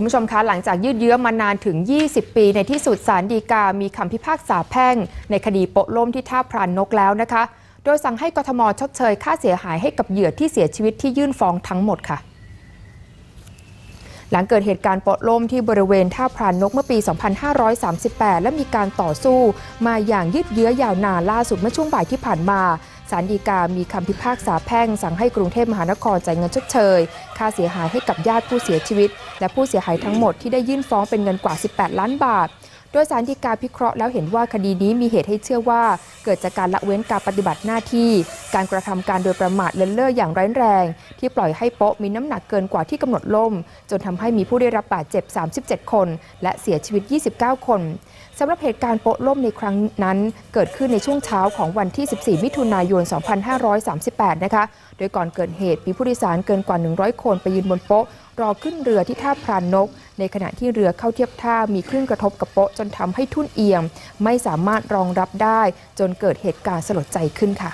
คุณผู้ชมคะหลังจากยืดเยื้อมานานถึง 20 ปี ในที่สุดศาลฎีกา มีคำพิพากษาแพ่ง ในคดีโปะล่มที่ท่าพรานนกแล้วนะคะ โดยสั่งให้กทมชดเชยค่าเสียหายให้กับเหยื่อที่เสียชีวิตที่ยื่นฟ้องทั้งหมดค่ะ หลังเกิดเหตุการณ์โปะล่มที่บริเวณท่าพรานนกเมื่อปี 2538 และมีการต่อสู้ มาอย่างยืดเยื้อยาวนานล่าสุดเมื่อช่วงบ่ายที่ผ่านมา ศาลฎีกามีคำพิพากษาแพ่งสั่งให้กรุงเทพมหานครจ่ายเงินชดเชย ค่าเสียหายให้กับญาติผู้เสียชีวิต และผู้เสียหายทั้งหมดที่ได้ยื่นฟ้องเป็นเงินกว่า 18 ล้านบาท โดยสารฎีกาพิเคราะห์แล้วเห็นว่าคดีนี้มีเหตุให้เชื่อว่า เกิดจากการละเว้นการปฏิบัติหน้าที่ การกระทำการโดยประมาทเลินเล่ออย่างร้ายแรง ที่ปล่อยให้โป๊ะมีน้ำหนักเกินกว่าที่กำหนดล่ม จนทำให้มีผู้ได้รับบาดเจ็บ 37 คน และเสียชีวิต 29 คนสำหรับเหตุการณ์โป๊ะล่มในครั้งนั้น เกิดขึ้นในช่วงเช้าของวันที่ 14 มิถุนายน 2538 นะคะ โดยก่อนเกิดเหตุมีผู้โดยสารเกินกว่า 100 คนไปยืนบนโป๊ะ รอขึ้นเรือที่ท่าพรานนก ในขณะที่เรือเข้าเทียบท่ามีคลื่นกระทบกับโป๊ะจนทำให้ทุ่นเอียง ไม่สามารถรองรับได้จนเกิดเหตุการณ์สลดใจขึ้นค่ะ